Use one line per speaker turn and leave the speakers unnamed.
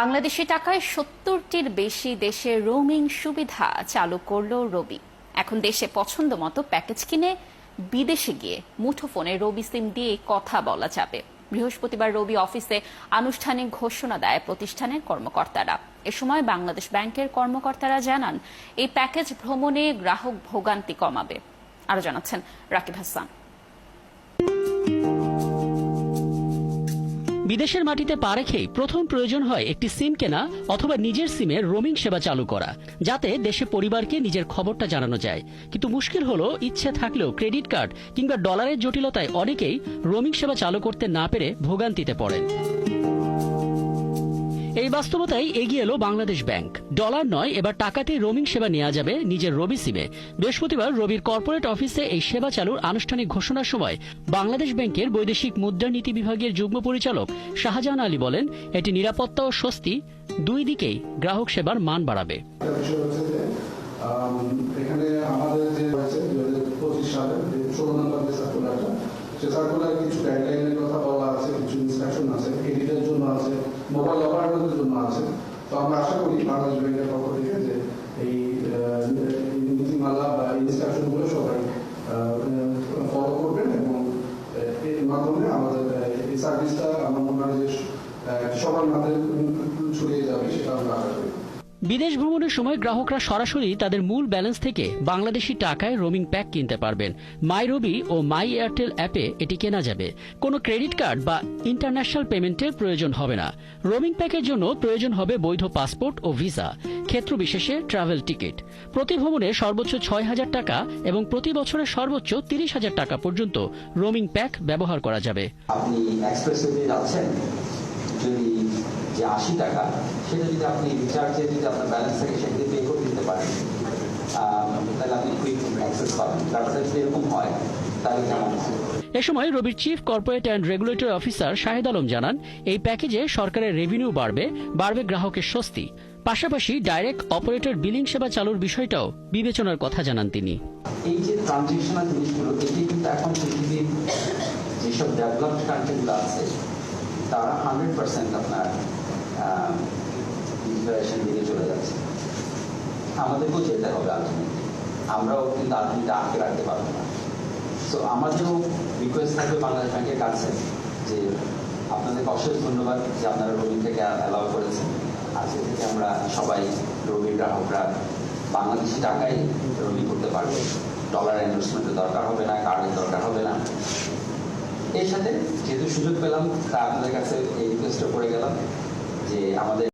বাংলাদেশি টাকায় সত্তরটির বেশি দেশে রোমিং সুবিধা চালু করল রবি। এখন দেশে পছন্দ মতো প্যাকেজ কিনে বিদেশে গিয়ে মুঠোফোনে রবি সিম দিয়ে কথা বলা যাবে। বৃহস্পতিবার রবি অফিসে আনুষ্ঠানিক ঘোষণা দেয় প্রতিষ্ঠানের কর্মকর্তারা। এ সময় বাংলাদেশ ব্যাংকের কর্মকর্তারা জানান, এই প্যাকেজ ভ্রমণে গ্রাহক ভোগান্তি কমাবে। আরও জানাচ্ছেন রাকিব হাসান।
বিদেশের মাটিতে পা রেখেই প্রথম প্রয়োজন হয় একটি সিম কেনা অথবা নিজের সিমে রোমিং সেবা চালু করা, যাতে দেশে পরিবারকে নিজের খবরটা জানানো যায়। কিন্তু মুশকিল হলো ইচ্ছে থাকলেও ক্রেডিট কার্ড কিংবা ডলারের জটিলতায় অনেকেই রোমিং সেবা চালু করতে না পেরে ভোগান্তিতে পড়েন। এই বাস্তবতায় এগিয়ে এলো বাংলাদেশ ব্যাংক। ডলার নয়, এবার টাকাতে রোমিং সেবা নেওয়া যাবে নিজের রবি সিমে। বৃহস্পতিবার রবির কর্পোরেট অফিসে এই সেবা চালুর আনুষ্ঠানিক ঘোষণার সময় বাংলাদেশ ব্যাংকের বৈদেশিক মুদ্রানীতি বিভাগের যুগ্ম পরিচালক শাহজাহান আলী বলেন, এটি নিরাপত্তা ও স্বস্তি দুই দিকেই গ্রাহক সেবার মান বাড়াবে।
সে সার্কুলার কিছু গাইডলাইনের কথা বলা আছে, কিছু ইনস্ট্রাকশন আছে এডিটের জন্য আছে মোবাইল অপারেটরদের জন্য আছে তো আমরা আশা করি বাংলাদেশ ব্যাংকের পক্ষ থেকে যে এই এই নীতিমালা বা ইনস্ট্রাকশনগুলো সবাই ফলো করবেন এবং এর মাধ্যমে আমাদের এই সার্ভিসটা আমার মনে হয় যে সবার মাথায় ছড়িয়ে যাবে সেটা আমরা আশা করি
বিদেশ ভ্রমণের সময় গ্রাহকরা সরাসরি তাদের মূল ব্যালেন্স থেকে বাংলাদেশি টাকায় রোমিং প্যাক কিনতে পারবেন। মাই রবি ও মাই এয়ারটেল অ্যাপে এটি কেনা যাবে। কোনো ক্রেডিট কার্ড বা ইন্টারন্যাশনাল পেমেন্টের প্রয়োজন হবে না। রোমিং প্যাকের জন্য প্রয়োজন হবে বৈধ পাসপোর্ট ও ভিসা। ক্ষেত্র বিশেষে ট্রাভেল টিকিট। প্রতি ভ্রমণে সর্বোচ্চ ছয় হাজার টাকা এবং প্রতি বছরে সর্বোচ্চ তিরিশ হাজার টাকা পর্যন্ত রোমিং প্যাক ব্যবহার করা যাবে।
আপনি যে আশি টাকা সেটা যদি আপনি রিচার্জে যদি আপনার ব্যালেন্স থাকে সেটা পে করে দিতে পারেন। তাহলে আপনি কুইক অ্যাক্সেস পাবেন। ব্যাপারটা যদি এরকম হয় তাহলে কেমন
এ সময় রবির chief corporate and regulatory officer Shahed Alam জানান এই প্যাকেজে সরকারের রেভিনিউ বাড়বে বাড়বে গ্রাহকের স্বস্তি। পাশাপাশি ডাইরেক্ট অপারেটর বিলিং সেবা চালুর বিষয়টাও বিবেচনার কথা জানান তিনি।
এই যে ট্রানজেকশনাল জিনিসগুলো এটি কিন্তু এখন পৃথিবীর যেসব ডেভেলপড কান্ট্রিগুলো আছে তারা হান্ড্রেড পার্সেন্ট আপনার ডিজিটালাইজেশন দিকে চলে যাচ্ছে। আমাদেরকেও যেতে হবে আলটিমেটলি আমরাও কিন্তু আলটিমেটলি আটকে রাখতে পারব না। সো আমাদেরও রিকোয়েস্ট থাকবে বাংলাদেশ ব্যাংকের কাছে যে, আপনাদেরকে অশেষ ধন্যবাদ যে আপনারা রবি থেকে অ্যালাউ করেছেন। আজকে থেকে আমরা সবাই রবি গ্রাহকরা বাংলাদেশি টাকায় রবি করতে পারবে। ডলার ইনভেস্টমেন্টের দরকার হবে না কার্ডের দরকার হবে না। এর সাথে যেহেতু সুযোগ পেলাম, তা আপনাদের কাছে এই রিকোয়েস্টটা করে গেলাম। যে আমাদের